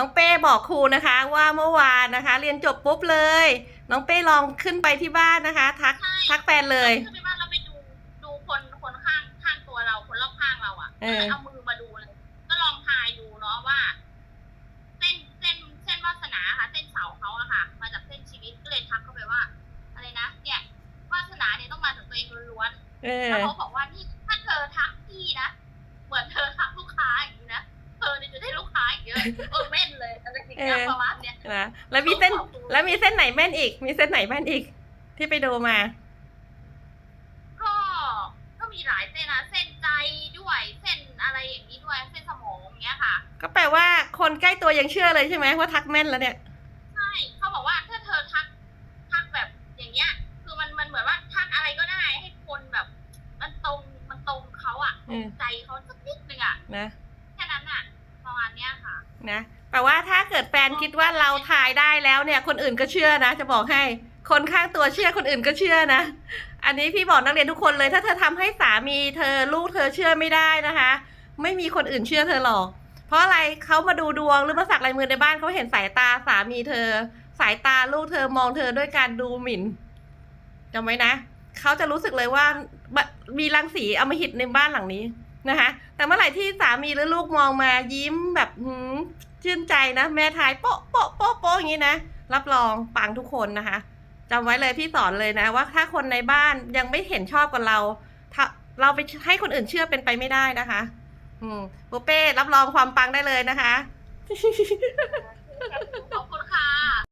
น้องเป้บอกครูนะคะว่าเมื่อวานนะคะ เรียนจบปุ๊บเลย น้องเป้ลองขึ้นไปที่บ้านนะคะ ทักใช่ ทักแฟนเลยคือไปบ้านเราไปดูดูคนคนข้างข้างตัวเราคนรอบข้างเราอะเอก็อ เลยเอามือมาดูเลย ก็ลองทายดูเนาะว่า เส้นเส้นเส้นวาสนาค่ะ เส้นเสาเขาอะค่ะ มาจากเส้นชีวิตก็เลยทักเข้าไปว่า อะไรนะเนี่ยวาสนาเนี่ยต้องมาจากตัวเองล้วนเอๆอ แล้วเขาบอกว่านี่ถ้าเธอทักพี่นะเหมือนเธอทักลูกค้าอย่างนี้นะเธอเนี่ยจะได้ลูกค้าอีกเยอะเออแม่น เลยอะไรอย่างเงี้ยเออประมาณเนี้ยนะแล้วมีเส้น แล้วมีเส้นไหนแม่นอีก มีเส้นไหนแม่นอีก ที่ไปดูมา ก็ ก็มีหลายเส้นนะ เส้นใจด้วย เส้นอะไรอย่างนี้ด้วย เส้นสมองอย่างเงี้ยค่ะ ก็แปลว่าคนใกล้ตัวยังเชื่อเลยใช่ไหมว่าทักแม่นแล้วเนี่ย ใช่ เขาบอกว่าถ้าเธอทัก ทักแบบอย่างเงี้ย คือมันมันเหมือนว่าทักอะไรก็ได้ให้คนแบบ มันตรง มันตรงเขาอะอืมใจเขาสักนิดนึงอะนะ ณเนี้ยค่ะ นะแปลว่าถ้าเกิดแฟนคิดว่าเราถ่ายได้แล้วเนี่ย คนอื่นก็เชื่อนะ จะบอกให้ คนข้างตัวเชื่อคนอื่นก็เชื่อนะ อันนี้พี่บอกนักเรียนทุกคนเลย ถ้าเธอทำให้สามีเธอลูกเธอเชื่อไม่ได้นะคะ ไม่มีคนอื่นเชื่อเธอหรอก เพราะอะไรเขามาดูดวงหรือมาสักลายมือในบ้านเขาเห็นสายตาสามีเธอ สายตาลูกเธอมองเธอด้วยการดูหมิ่นจำไว้นะเขาจะรู้สึกเลยว่ามีรังสีอมหิตในบ้านหลังนี้ นะคะ แต่เมื่อไหร่ที่สามีหรือลูกมองมายิ้มแบบหืมชื่นใจนะ แม่ทายโป๊ะโป๊ะโป๊ะโป๊ะอย่างนี้นะ รับรองปังทุกคนนะคะจำไว้เลยพี่สอนเลยนะ ว่าถ้าคนในบ้านยังไม่เห็นชอบกับเราถ้าเราไปให้คนอื่นเชื่อเป็นไปไม่ได้นะคะ อืมโปเป้รับรองความปังได้เลยนะคะ